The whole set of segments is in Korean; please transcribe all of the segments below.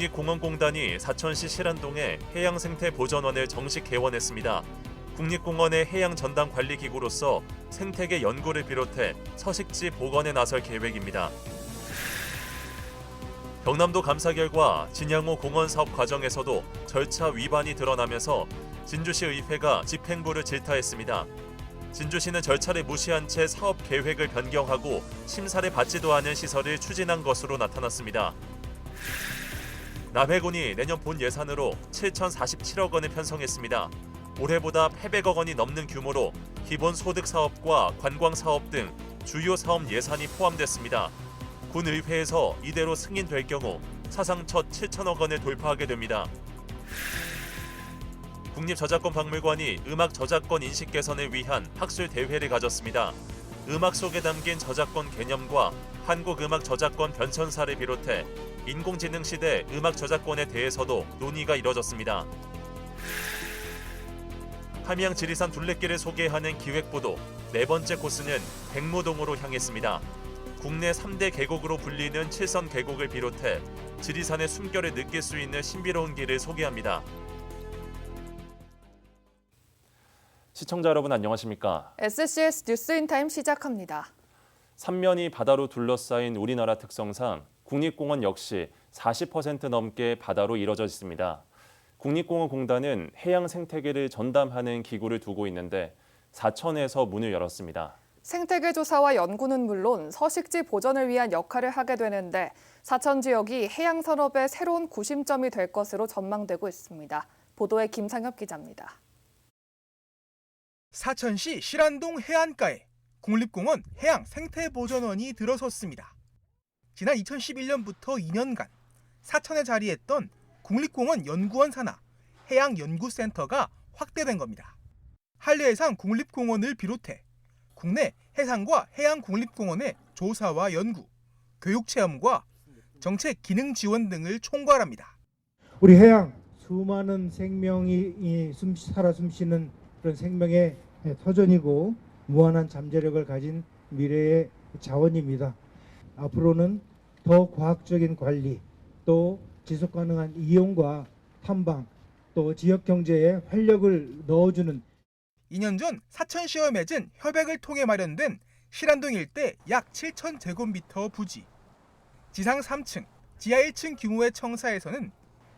국립공원공단이 사천시 실안동에 해양생태보전원을 정식 개원했습니다. 국립공원의 해양 전담 관리 기구로서 생태계 연구를 비롯해 서식지 복원에 나설 계획입니다. 경남도 감사 결과 진양호 공원 사업 과정에서도 절차 위반이 드러나면서 진주시 의회가 집행부를 질타했습니다. 진주시는 절차를 무시한 채 사업 계획을 변경하고 심사를 받지도 않은 시설을 추진한 것으로 나타났습니다. 남해군이 내년 본 예산으로 7,047억 원을 편성했습니다. 올해보다 800억 원이 넘는 규모로 기본 소득 사업과 관광 사업 등 주요 사업 예산이 포함됐습니다. 군 의회에서 이대로 승인될 경우 사상 첫 7천억 원을 돌파하게 됩니다. 국립저작권박물관이 음악 저작권 인식 개선을 위한 학술 대회를 가졌습니다. 음악 속에 담긴 저작권 개념과 한국 음악 저작권 변천사를 비롯해 인공지능 시대 음악 저작권에 대해서도 논의가 이뤄졌습니다. 함양 지리산 둘레길을 소개하는 기획보도 네 번째 코스는 백무동으로 향했습니다. 국내 3대 계곡으로 불리는 칠선 계곡을 비롯해 지리산의 숨결을 느낄 수 있는 신비로운 길을 소개합니다. 시청자 여러분 안녕하십니까? SCS 뉴스인타임 시작합니다. 삼면이 바다로 둘러싸인 우리나라 특성상 국립공원 역시 40% 넘게 바다로 이뤄져 있습니다. 국립공원공단은 해양 생태계를 전담하는 기구를 두고 있는데 사천에서 문을 열었습니다. 생태계 조사와 연구는 물론 서식지 보전을 위한 역할을 하게 되는데 사천 지역이 해양 산업의 새로운 구심점이 될 것으로 전망되고 있습니다. 보도에 김상엽 기자입니다. 사천시 실안동 해안가에 국립공원 해양 생태보전원이 들어섰습니다. 지난 2011년부터 2년간 사천에 자리했던 국립공원 연구원 산하 해양연구센터가 확대된 겁니다. 한려해상 국립공원을 비롯해 국내 해상과 해양국립공원의 조사와 연구, 교육체험과 정책 기능 지원 등을 총괄합니다. 우리 해양 수많은 생명이 이 숨, 살아 숨쉬는 그런 생명의 터전이고 무한한 잠재력을 가진 미래의 자원입니다. 앞으로는 더 과학적인 관리, 또 지속 가능한 이용과 탐방, 또 지역 경제에 활력을 넣어주는 2년 전 사천시와 맺은 협약을 통해 마련된 실안동 일대 약 7천 제곱미터 부지. 지상 3층, 지하 1층 규모의 청사에서는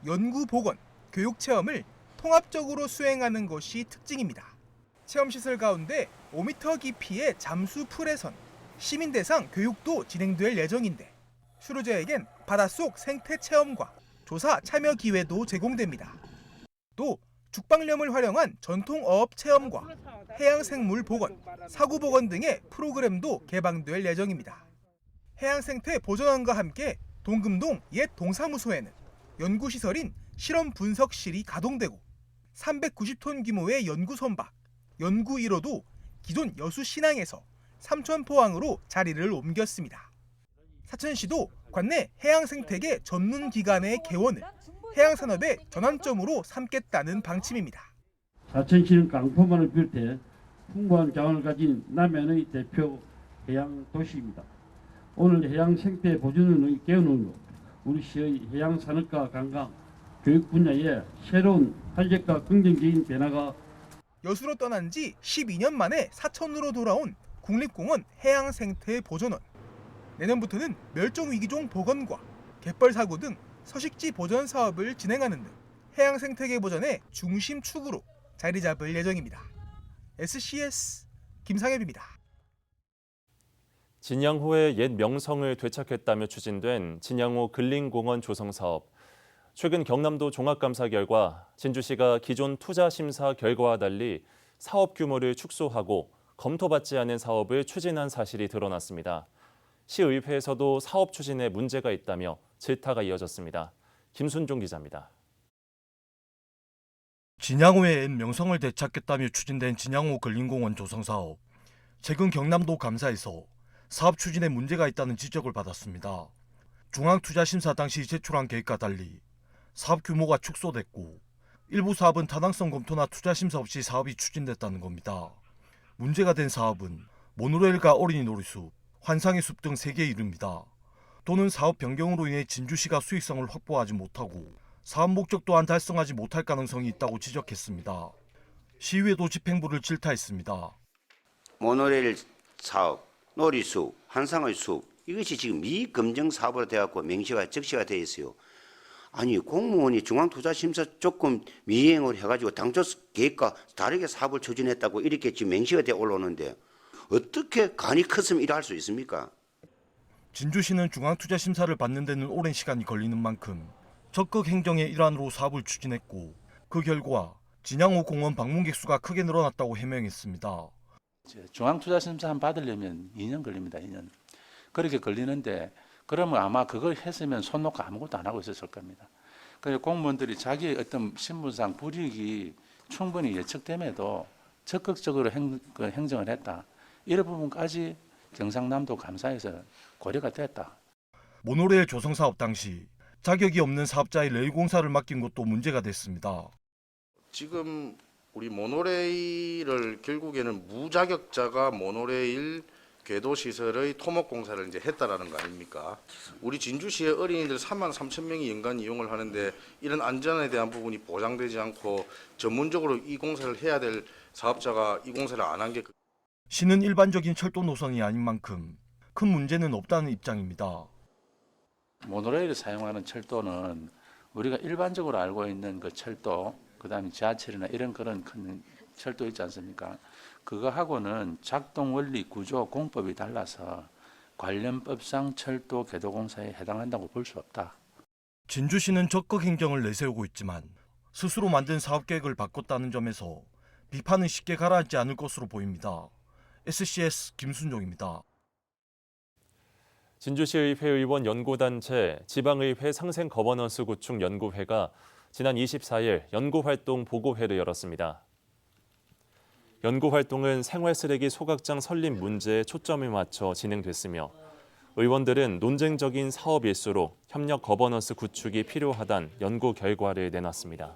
연구 보건, 교육 체험을 통합적으로 수행하는 것이 특징입니다. 체험 시설 가운데 5m 깊이의 잠수 풀에선 시민 대상 교육도 진행될 예정인데 수료자에겐 바닷속 생태 체험과 조사 참여 기회도 제공됩니다. 또 죽방염을 활용한 전통 어업 체험과 해양 생물 보건, 사구 보건 등의 프로그램도 개방될 예정입니다. 해양 생태 보존원과 함께 동금동 옛 동사무소에는 연구 시설인 실험 분석실이 가동되고 390톤 규모의 연구 선박, 연구 1호도 기존 여수 신항에서 삼천포항으로 자리를 옮겼습니다. 사천시도 관내 해양 생태계 전문 기관의 개원을 해양 산업의 전환점으로 삼겠다는 방침입니다. 사천시는 강포만을 비롯해 풍부한 자원을 가진 남해안의 대표 해양 도시입니다. 오늘 해양 생태 보존원의 개원으로 우리 시의 해양 산업과 관광, 교육 분야에 새로운 활력과 긍정적인 변화가 여수로 떠난 지 12년 만에 사천으로 돌아온 국립공원 해양생태 보존원. 내년부터는 멸종위기종 복원과 갯벌 사고 등 서식지 보존 사업을 진행하는 등 해양 생태계 보전의 중심축으로 자리 잡을 예정입니다. SCS 김상엽입니다. 진양호의 옛 명성을 되찾겠다며 추진된 진양호 근린공원 조성 사업. 최근 경남도 종합감사 결과 진주시가 기존 투자 심사 결과와 달리 사업 규모를 축소하고 검토받지 않은 사업을 추진한 사실이 드러났습니다. 시의회에서도 사업 추진에 문제가 있다며 질타가 이어졌습니다. 김순종 기자입니다. 진양호의 옛 명성을 되찾겠다며 추진된 진양호 근린공원 조성 사업. 최근 경남도 감사에서 사업 추진에 문제가 있다는 지적을 받았습니다. 중앙투자심사 당시 제출한 계획과 달리 사업 규모가 축소됐고 일부 사업은 타당성 검토나 투자 심사 없이 사업이 추진됐다는 겁니다. 문제가 된 사업은 모노레일과 어린이 놀이숲, 환상의 숲 등 3개 이릅니다. 또는 사업 변경으로 인해 진주시가 수익성을 확보하지 못하고 사업 목적 또한 달성하지 못할 가능성이 있다고 지적했습니다. 시의회도 집행부를 질타했습니다. 모노레일 사업, 놀이수, 한상의 수 이것이 지금 미검증 사업으로 되어갖고 명시가 적시가 되어 있어요. 아니 공무원이 중앙투자심사 조금 미행을 해가지고 당초 계획과 다르게 사업을 추진했다고 이렇게 지금 명시가 되어 올라오는데 어떻게 간이 컸으면 이래 할수 있습니까? 진주시는 중앙투자심사를 받는 데는 오랜 시간이 걸리는 만큼 적극 행정의 일환으로 사업을 추진했고 그 결과 진양호 공원 방문객 수가 크게 늘어났다고 해명했습니다. 중앙투자심사 한 받으려면 2년 걸립니다. 2년. 그렇게 걸리는데 그러면 아마 그걸 했으면 손 놓고 아무것도 안 하고 있었을 겁니다. 그래서 공무원들이 자기의 어떤 신분상 불이익이 충분히 예측됨에도 적극적으로 행, 그 행정을 했다. 이런 부분까지 경상남도 감사에서 고려가 됐다. 모노레일 조성 사업 당시 자격이 없는 사업자의 레일 공사를 맡긴 것도 문제가 됐습니다. 지금 우리 모노레일을 결국에는 무자격자가 모노레일 궤도 시설의 토목 공사를 이제 했다라는 거 아닙니까? 우리 진주시의 어린이들 3만 3천 명이 연간 이용을 하는데 이런 안전에 대한 부분이 보장되지 않고 전문적으로 이 공사를 해야 될 사업자가 이 공사를 안 한 게 시는 일반적인 철도 노선이 아닌 만큼 큰 문제는 없다는 입장입니다. 모노레일을 사용하는 철도는 우리가 일반적으로 알고 있는 그 철도, 그다음에 지하철이나 이런 그런 큰 철도 있지 않습니까? 그거하고는 작동 원리, 구조, 공법이 달라서 관련법상 철도 궤도공사에 해당한다고 볼 수 없다. 진주시는 적극 행정을 내세우고 있지만 스스로 만든 사업 계획을 바꿨다는 점에서 비판은 쉽게 가라앉지 않을 것으로 보입니다. SCS 김순종입니다. 진주시의회 의원 연구단체 지방의회 상생 거버넌스 구축 연구회가 지난 24일 연구활동 보고회를 열었습니다. 연구 활동은 생활 쓰레기 소각장 설립 문제에 초점을 맞춰 진행됐으며 의원들은 논쟁적인 사업 일수록 협력 거버넌스 구축이 필요하단 연구 결과를 내놨습니다.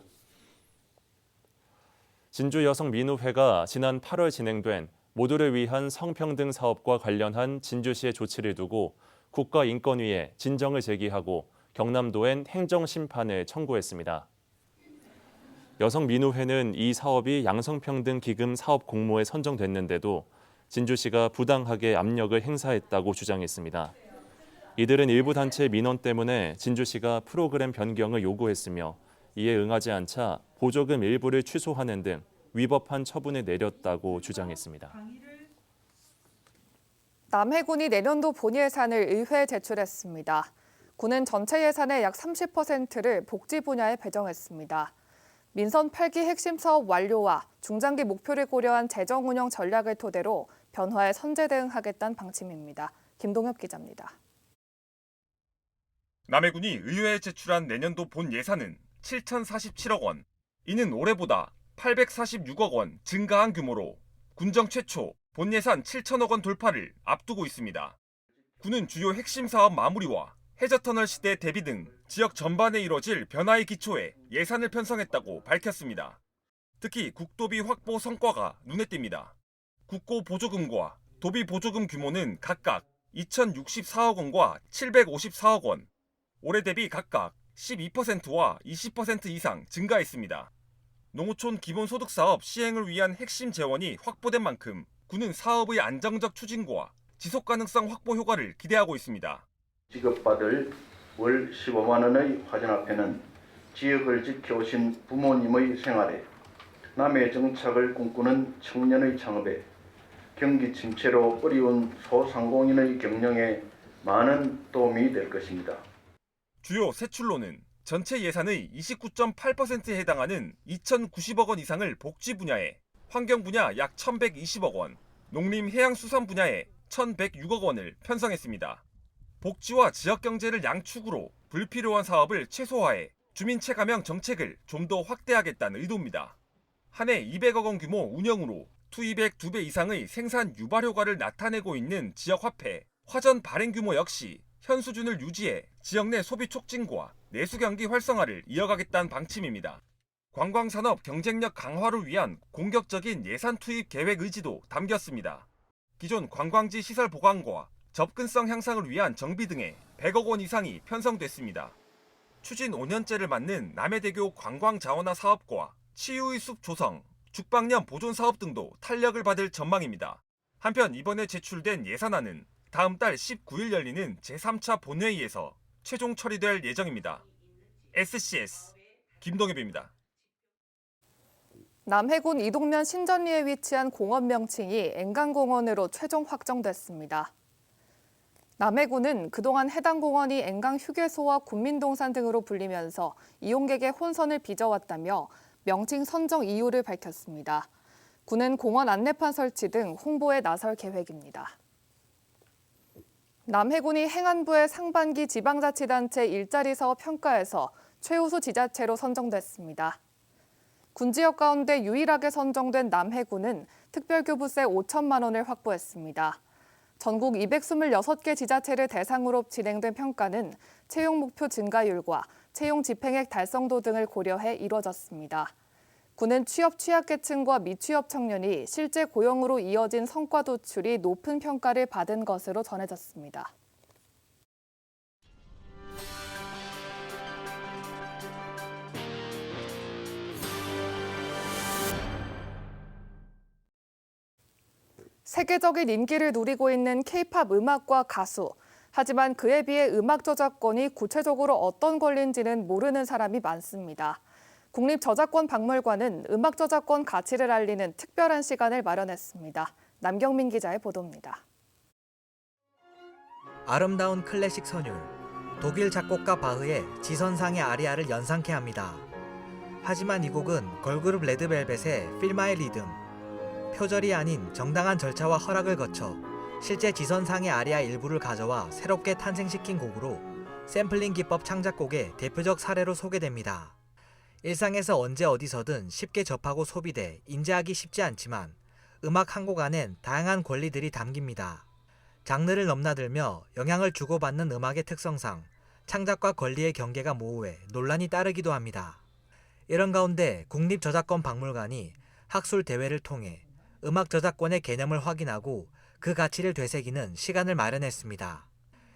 진주 여성 민우회가 지난 8월 진행된 모두를 위한 성평등 사업과 관련한 진주시의 조치를 두고 국가인권위에 진정을 제기하고 경남도엔 행정심판을 청구했습니다. 여성민우회는 이 사업이 양성평등 기금 사업 공모에 선정됐는데도 진주시가 부당하게 압력을 행사했다고 주장했습니다. 이들은 일부 단체 민원 때문에 진주시가 프로그램 변경을 요구했으며 이에 응하지 않자 보조금 일부를 취소하는 등 위법한 처분을 내렸다고 주장했습니다. 남해군이 내년도 본예 산을 의회에 제출했습니다. 군은 전체 예산의 약 30%를 복지 분야에 배정했습니다. 민선 8기 핵심 사업 완료와 중장기 목표를 고려한 재정 운영 전략을 토대로 변화에 선제 대응하겠다는 방침입니다. 김동엽 기자입니다. 남해군이 의회에 제출한 내년도 본 예산은 7,047억 원. 이는 올해보다 846억 원 증가한 규모로 군정 최초 본 예산 7천억 원 돌파를 앞두고 있습니다. 군은 주요 핵심 사업 마무리와 해저터널 시대 대비 등 지역 전반에 이뤄질 변화의 기초에 예산을 편성했다고 밝혔습니다. 특히 국도비 확보 성과가 눈에 띕니다. 국고 보조금과 도비 보조금 규모는 각각 2,064억 원과 754억 원, 올해 대비 각각 12%와 20% 이상 증가했습니다. 농어촌 기본소득 사업 시행을 위한 핵심 재원이 확보된 만큼 군은 사업의 안정적 추진과 지속 가능성 확보 효과를 기대하고 있습니다. 지급받을 월 15만 원의 화전화폐는 지역을 지켜오신 부모님의 생활에 남의 정착을 꿈꾸는 청년의 창업에 경기 침체로 어려운 소상공인의 경영에 많은 도움이 될 것입니다. 주요 세출로는 전체 예산의 29.8%에 해당하는 2,090억 원 이상을 복지 분야에, 환경 분야 약 1,120억 원, 농림 해양수산 분야에 1,106억 원을 편성했습니다. 복지와 지역 경제를 양축으로 불필요한 사업을 최소화해 주민 체감형 정책을 좀 더 확대하겠다는 의도입니다. 한 해 200억 원 규모 운영으로 투입액 2배 이상의 생산 유발 효과를 나타내고 있는 지역 화폐, 화전 발행 규모 역시 현 수준을 유지해 지역 내 소비 촉진과 내수 경기 활성화를 이어가겠다는 방침입니다. 관광산업 경쟁력 강화를 위한 공격적인 예산 투입 계획 의지도 담겼습니다. 기존 관광지 시설 보강과 접근성 향상을 위한 정비 등에 100억 원 이상이 편성됐습니다. 추진 5년째를 맞는 남해대교 관광자원화 사업과 치유의 숲 조성, 죽방염 보존 사업 등도 탄력을 받을 전망입니다. 한편 이번에 제출된 예산안은 다음 달 19일 열리는 제3차 본회의에서 최종 처리될 예정입니다. SCS 김동엽입니다. 남해군 이동면 신전리에 위치한 공원 명칭이 앵강공원으로 최종 확정됐습니다. 남해군은 그동안 해당 공원이 앵강 휴게소와 군민동산 등으로 불리면서 이용객의 혼선을 빚어왔다며 명칭 선정 이유를 밝혔습니다. 군은 공원 안내판 설치 등 홍보에 나설 계획입니다. 남해군이 행안부의 상반기 지방자치단체 일자리 사업 평가에서 최우수 지자체로 선정됐습니다. 군 지역 가운데 유일하게 선정된 남해군은 특별교부세 5천만 원을 확보했습니다. 전국 226개 지자체를 대상으로 진행된 평가는 채용 목표 증가율과 채용 집행액 달성도 등을 고려해 이뤄졌습니다. 군은 취업 취약계층과 미취업 청년이 실제 고용으로 이어진 성과 도출이 높은 평가를 받은 것으로 전해졌습니다. 세계적인 인기를 누리고 있는 K-팝 음악과 가수. 하지만 그에 비해 음악 저작권이 구체적으로 어떤 권리인지는 모르는 사람이 많습니다. 국립저작권박물관은 음악 저작권 가치를 알리는 특별한 시간을 마련했습니다. 남경민 기자의 보도입니다. 아름다운 클래식 선율, 독일 작곡가 바흐의 지선상의 아리아를 연상케 합니다. 하지만 이 곡은 걸그룹 레드벨벳의 필마의 리듬, 표절이 아닌 정당한 절차와 허락을 거쳐 실제 지선상의 아리아 일부를 가져와 새롭게 탄생시킨 곡으로 샘플링 기법 창작곡의 대표적 사례로 소개됩니다. 일상에서 언제 어디서든 쉽게 접하고 소비돼 인지하기 쉽지 않지만 음악 한 곡 안엔 다양한 권리들이 담깁니다. 장르를 넘나들며 영향을 주고받는 음악의 특성상 창작과 권리의 경계가 모호해 논란이 따르기도 합니다. 이런 가운데 국립저작권박물관이 학술 대회를 통해 음악 저작권의 개념을 확인하고 그 가치를 되새기는 시간을 마련했습니다.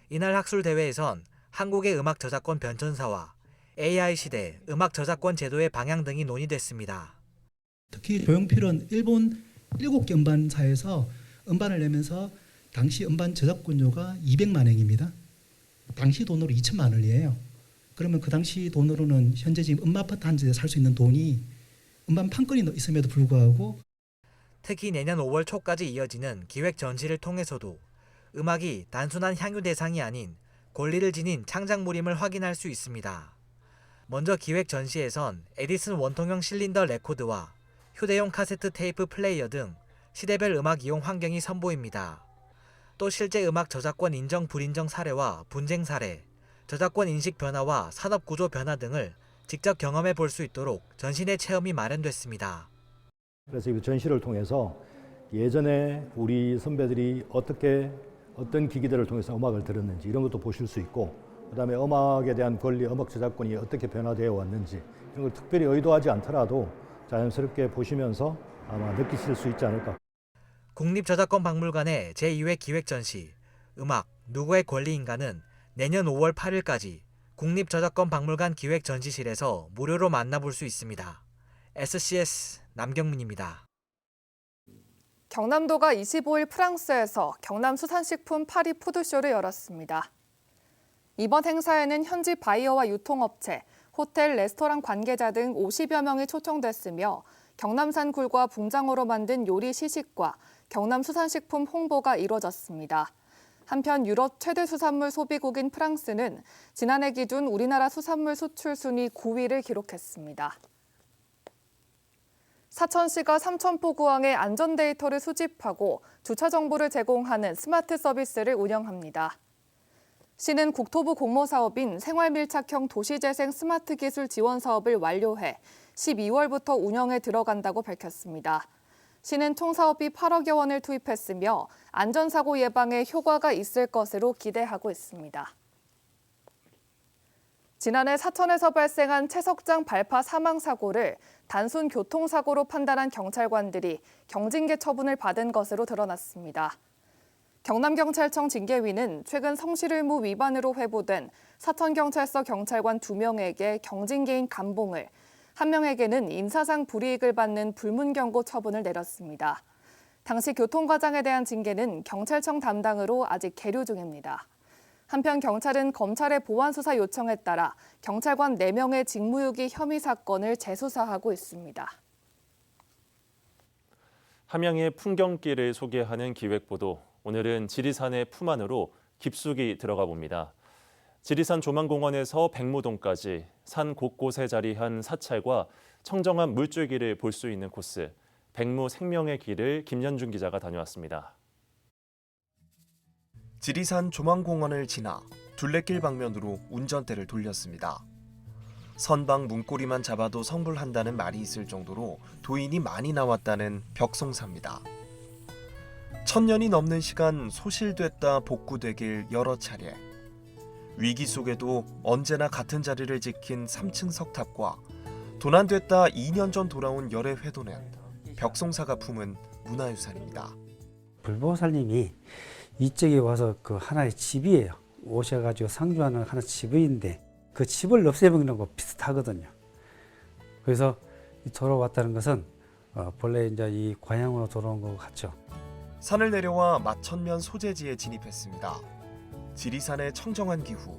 이날 학술 대회에선 한국의 음악 저작권 변천사와 AI 시대 음악 저작권 제도의 방향 등이 논의됐습니다. 특히 조용필은 일본 7개 음반사에서 음반을 내면서 당시 음반 저작권료가 200만 원입니다. 당시 돈으로 2천만 원이에요. 그러면 그 당시 돈으로는 현재 지금 음반 아파트 한 채에 살 수 있는 돈이 음반 판권이 있음에도 불구하고 특히 내년 5월 초까지 이어지는 기획 전시를 통해서도 음악이 단순한 향유 대상이 아닌 권리를 지닌 창작물임을 확인할 수 있습니다. 먼저 기획 전시에선 에디슨 원통형 실린더 레코드와 휴대용 카세트 테이프 플레이어 등 시대별 음악 이용 환경이 선보입니다. 또 실제 음악 저작권 인정 불인정 사례와 분쟁 사례, 저작권 인식 변화와 산업 구조 변화 등을 직접 경험해 볼 수 있도록 내 체험이 마련됐습니다. 그래서 이 전시를 통해서 예전에 우리 선배들이 어떻게 어떤 기기들을 통해서 음악을 들었는지 이런 것도 보실 수 있고 그다음에 음악에 대한 권리, 음악 저작권이 어떻게 변화되어 왔는지 이런 걸 특별히 의도하지 않더라도 자연스럽게 보시면서 아마 느끼실 수 있지 않을까. 국립저작권박물관의 제2회 기획 전시 음악 누구의 권리인가는 내년 5월 8일까지 국립저작권박물관 기획 전시실에서 무료로 만나볼 수 있습니다. SCS 남경민입니다. 경남도가 25일 프랑스에서 경남 수산식품 파리 푸드쇼를 열었습니다. 이번 행사에는 현지 바이어와 유통업체, 호텔, 레스토랑 관계자 등 50여 명이 초청됐으며 경남산 굴과 붕장어로 만든 요리 시식과 경남 수산식품 홍보가 이뤄졌습니다. 한편 유럽 최대 수산물 소비국인 프랑스는 지난해 기준 우리나라 수산물 수출 순위 9위를 기록했습니다. 사천시가 삼천포구항에 안전 데이터를 수집하고 주차 정보를 제공하는 스마트 서비스를 운영합니다. 시는 국토부 공모 사업인 생활밀착형 도시재생 스마트 기술 지원 사업을 완료해 12월부터 운영에 들어간다고 밝혔습니다. 시는 총 사업비 8억여 원을 투입했으며 안전사고 예방에 효과가 있을 것으로 기대하고 있습니다. 지난해 사천에서 발생한 채석장 발파 사망 사고를 단순 교통사고로 판단한 경찰관들이 경징계 처분을 받은 것으로 드러났습니다. 경남경찰청 징계위는 최근 성실의무 위반으로 회부된 사천경찰서 경찰관 2명에게 경징계인 감봉을, 한 명에게는 인사상 불이익을 받는 불문경고 처분을 내렸습니다. 당시 교통과장에 대한 징계는 경찰청 담당으로 아직 계류 중입니다. 한편 경찰은 검찰의 보완 수사 요청에 따라 경찰관 4명의 직무유기 혐의 사건을 재수사하고 있습니다. 함양의 풍경길을 소개하는 기획보도 오늘은 지리산의 품 안으로 깊숙이 들어가 봅니다. 지리산 조망공원에서 백무동까지 산 곳곳에 자리한 사찰과 청정한 물줄기를 볼 수 있는 코스 백무 생명의 길을 김현준 기자가 다녀왔습니다. 지리산 조망공원을 지나 둘레길 방면으로 운전대를 돌렸습니다. 선방 문고리만 잡아도 성불한다는 말이 있을 정도로 도인이 많이 나왔다는 벽송사입니다. 천년이 넘는 시간 소실됐다 복구되길 여러 차례. 위기 속에도 언제나 같은 자리를 지킨 3층 석탑과 도난됐다 2년 전 돌아온 열애 회도는 벽송사가 품은 문화유산입니다. 불보살님이 이쪽에 와서 그 하나의 집이에요. 오셔가지고 상주하는 하나 집인데 그 집을 없애먹는 거 비슷하거든요. 그래서 돌아왔다는 것은 어, 본래 이제 이 관양으로 돌아온 것 같죠. 산을 내려와 마천면 소재지에 진입했습니다. 지리산의 청정한 기후,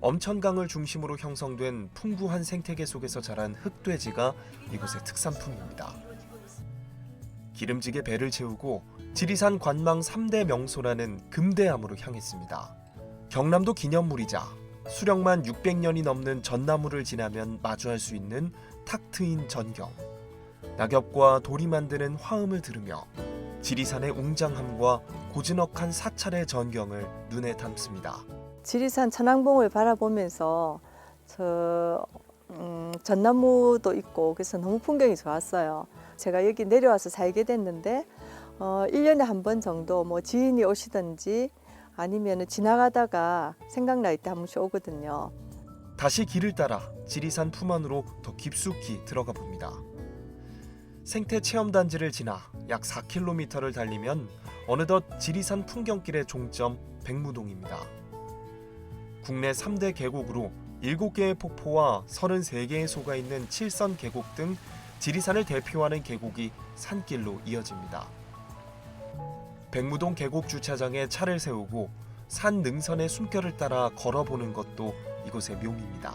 엄천강을 중심으로 형성된 풍부한 생태계 속에서 자란 흑돼지가 이곳의 특산품입니다. 기름지게 배를 채우고 지리산 관망 3대 명소라는 금대암으로 향했습니다. 경남도 기념물이자 수령만 600년이 넘는 전나무를 지나면 마주할 수 있는 탁 트인 전경. 낙엽과 돌이 만드는 화음을 들으며 지리산의 웅장함과 고즈넉한 사찰의 전경을 눈에 담습니다. 지리산 천왕봉을 바라보면서 저 음, 전나무도 있고 그래서 너무 풍경이 좋았어요. 제가 여기 내려와서 살게 됐는데 어, 1년에 한 번 정도 뭐 지인이 오시든지 아니면 지나가다가 생각날 때 한 번씩 오거든요. 다시 길을 따라 지리산 품 안으로 더 깊숙이 들어가 봅니다. 생태 체험 단지를 지나 약 4km를 달리면 어느덧 지리산 풍경길의 종점 백무동입니다. 국내 3대 계곡으로 7개의 폭포와 33개의 소가 있는 칠선 계곡 등 지리산을 대표하는 계곡이 산길로 이어집니다. 백무동 계곡 주차장에 차를 세우고 산 능선의 숨결을 따라 걸어보는 것도 이곳의 묘미입니다.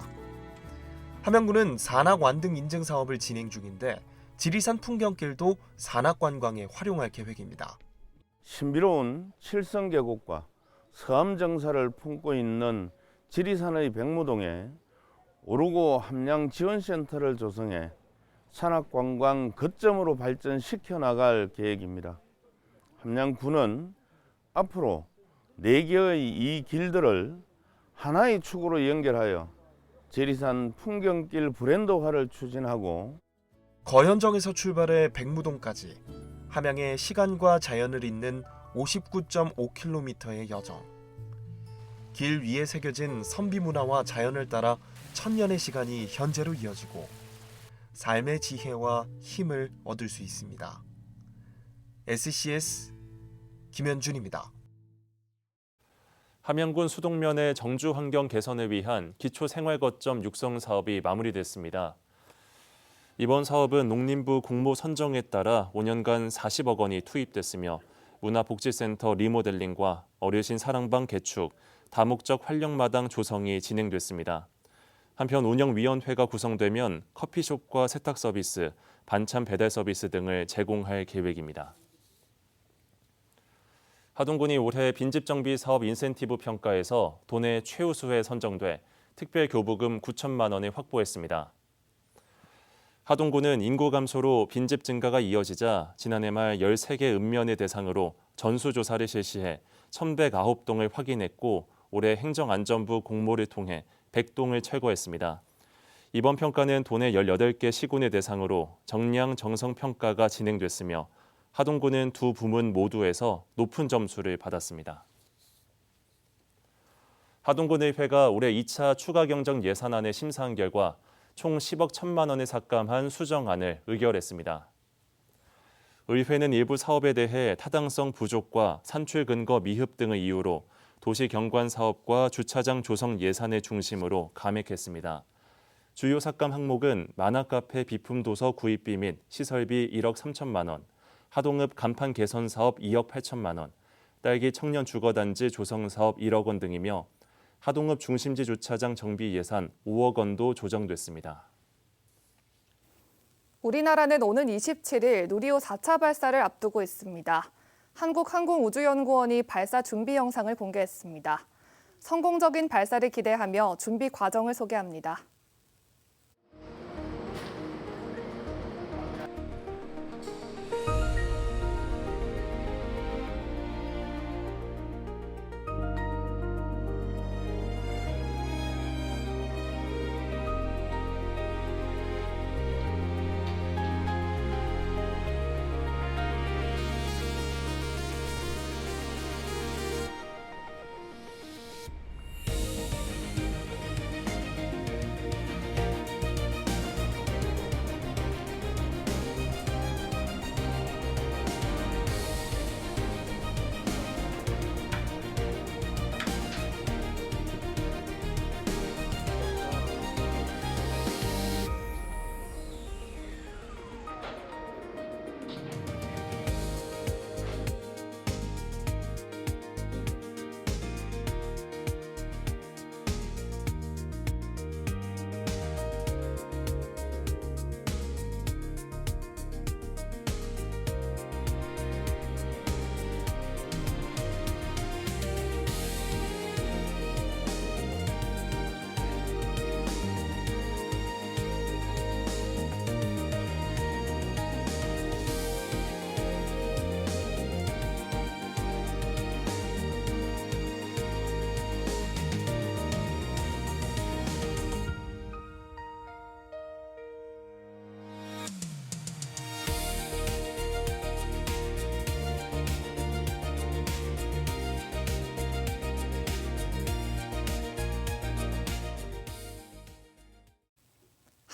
함양군은 산악완등 인증 사업을 진행 중인데 지리산 풍경길도 산악관광에 활용할 계획입니다. 신비로운 칠성 계곡과 서암 정사를 품고 있는 지리산의 백무동에 오르고 함양 지원센터를 조성해 산악관광 거점으로 발전시켜 나갈 계획입니다. 함양군은 앞으로 네 개의 이 길들을 하나의 축으로 연결하여 지리산 풍경길 브랜드화를 추진하고 거현정에서 출발해 백무동까지 함양의 시간과 자연을 잇는 59.5km의 여정. 길 위에 새겨진 선비 문화와 자연을 따라 천년의 시간이 현재로 이어지고 삶의 지혜와 힘을 얻을 수 있습니다. SCS 김현준입니다. 함양군 수동면의 정주 환경 개선을 위한 기초 생활 거점 육성 사업이 마무리됐습니다. 이번 사업은 농림부 공모 선정에 따라 5년간 40억 원이 투입됐으며 문화복지센터 리모델링과 어르신 사랑방 개축, 다목적 활력마당 조성이 진행됐습니다. 한편 운영위원회가 구성되면 커피숍과 세탁 서비스, 반찬 배달 서비스 등을 제공할 계획입니다. 하동군이 올해 빈집 정비 사업 인센티브 평가에서 도내 최우수에 선정돼 특별 교부금 9천만 원을 확보했습니다. 하동군은 인구 감소로 빈집 증가가 이어지자 지난해 말 13개 읍면을 대상으로 전수조사를 실시해 1,109동을 확인했고 올해 행정안전부 공모를 통해 100동을 철거했습니다. 이번 평가는 도내 18개 시군을 대상으로 정량 정성 평가가 진행됐으며 하동군은 두 부문 모두에서 높은 점수를 받았습니다. 하동군의회가 올해 2차 추가 경정 예산안을 심사한 결과 총 10억 1천만 원을 삭감한 수정안을 의결했습니다. 의회는 일부 사업에 대해 타당성 부족과 산출 근거 미흡 등의 이유로 도시 경관 사업과 주차장 조성 예산의 중심으로 감액했습니다. 주요 삭감 항목은 만화 카페 비품 도서 구입비 및 시설비 1억 3천만 원, 하동읍 간판 개선 사업 2억 8천만 원, 딸기 청년 주거단지 조성 사업 1억 원 등이며 하동읍 중심지 주차장 정비 예산 5억 원도 조정됐습니다. 우리나라는 오는 27일 누리호 4차 발사를 앞두고 있습니다. 한국항공우주연구원이 발사 준비 영상을 공개했습니다. 성공적인 발사를 기대하며 준비 과정을 소개합니다.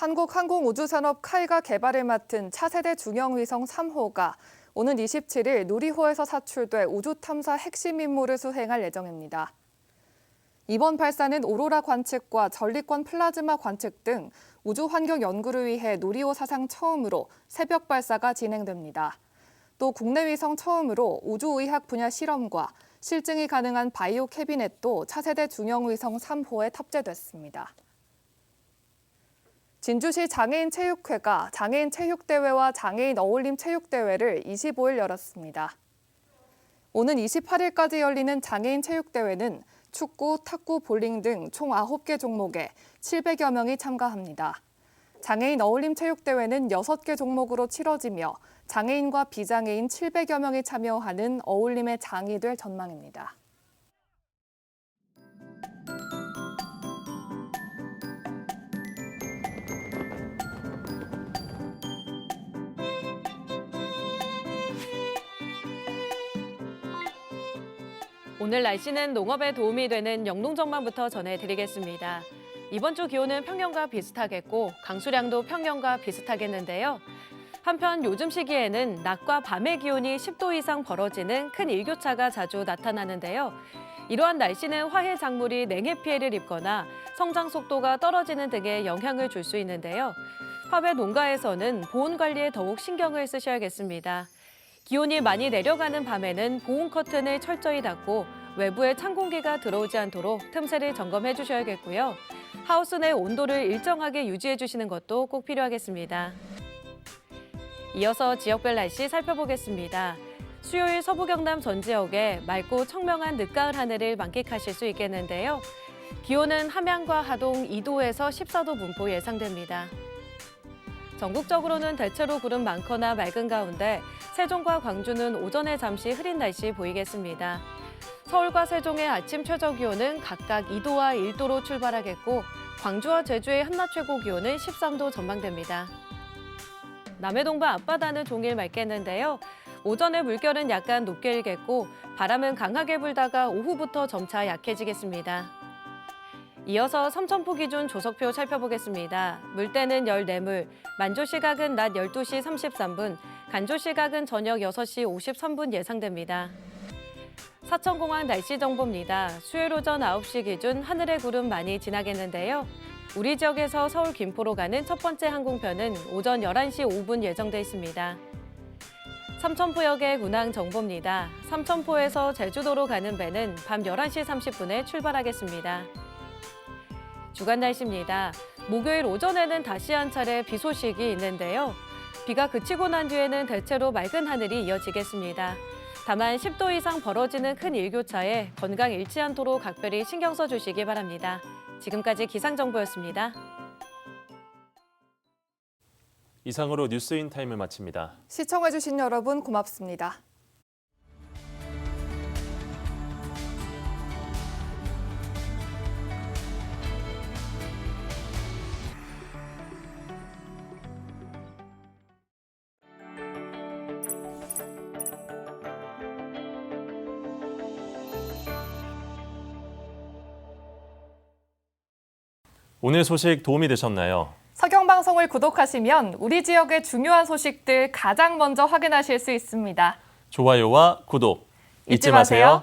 한국항공우주산업 카이가 개발을 맡은 차세대 중형위성 3호가 오는 27일 누리호에서 사출돼 우주 탐사 핵심 임무를 수행할 예정입니다. 이번 발사는 오로라 관측과 전리권 플라즈마 관측 등 우주 환경 연구를 위해 누리호 사상 처음으로 새벽 발사가 진행됩니다. 또 국내 위성 처음으로 우주의학 분야 실험과 실증이 가능한 바이오 캐비넷도 차세대 중형 위성 3호에 탑재됐습니다. 진주시 장애인 체육회가 장애인 체육대회와 장애인 어울림 체육대회를 25일 열었습니다. 오는 28일까지 열리는 장애인 체육대회는 축구, 탁구, 볼링 등 총 9개 종목에 700여 명이 참가합니다. 장애인 어울림 체육대회는 6개 종목으로 치러지며 장애인과 비장애인 700여 명이 참여하는 어울림의 장이 될 전망입니다. 오늘 날씨는 농업에 도움이 되는 영농정만부터 전해드리겠습니다. 이번 주 기온은 평년과 비슷하겠고 강수량도 평년과 비슷하겠는데요. 한편 요즘 시기에는 낮과 밤의 기온이 10도 이상 벌어지는 큰 일교차가 자주 나타나는데요. 이러한 날씨는 화훼 작물이 냉해 피해를 입거나 성장 속도가 떨어지는 등의 영향을 줄 수 있는데요. 화훼 농가에서는 보온 관리에 더욱 신경을 쓰셔야겠습니다. 기온이 많이 내려가는 밤에는 보온 커튼을 철저히 닫고 외부에 찬 공기가 들어오지 않도록 틈새를 점검해 주셔야겠고요. 하우스 내 온도를 일정하게 유지해 주시는 것도 꼭 필요하겠습니다. 이어서 지역별 날씨 살펴보겠습니다. 수요일 서부 경남 전 지역에 맑고 청명한 늦가을 하늘을 만끽하실 수 있겠는데요. 기온은 함양과 하동 2도에서 14도 분포 예상됩니다. 전국적으로는 대체로 구름 많거나 맑은 가운데 세종과 광주는 오전에 잠시 흐린 날씨 보이겠습니다. 서울과 세종의 아침 최저 기온은 각각 2도와 1도로 출발하겠고 광주와 제주의 한낮 최고 기온은 13도 전망됩니다. 남해동부 앞바다는 종일 맑겠는데요. 오전에 물결은 약간 높게 일겠고 바람은 강하게 불다가 오후부터 점차 약해지겠습니다. 이어서 삼천포 기준 조석표 살펴보겠습니다. 물때는 14물, 만조 시각은 낮 12시 33분, 간조 시각은 저녁 6시 53분 예상됩니다. 사천공항 날씨 정보입니다. 수요일 오전 9시 기준 하늘의 구름 많이 지나겠는데요. 우리 지역에서 서울 김포로 가는 첫 번째 항공편은 오전 11시 5분 예정돼 있습니다. 삼천포역의 운항 정보입니다. 삼천포에서 제주도로 가는 배는 밤 11시 30분에 출발하겠습니다. 주간 날씨입니다. 목요일 오전에는 다시 한 차례 비 소식이 있는데요. 비가 그치고 난 뒤에는 대체로 맑은 하늘이 이어지겠습니다. 다만 10도 이상 벌어지는 큰 일교차에 건강 잃지 않도록 각별히 신경 써 주시기 바랍니다. 지금까지 기상정보였습니다. 이상으로 뉴스인 타임을 마칩니다. 시청해주신 여러분 고맙습니다. 오늘 소식 도움이 되셨나요? 서경방송을 구독하시면 우리 지역의 중요한 소식들 가장 먼저 확인하실 수 있습니다. 좋아요와 구독 잊지. 마세요.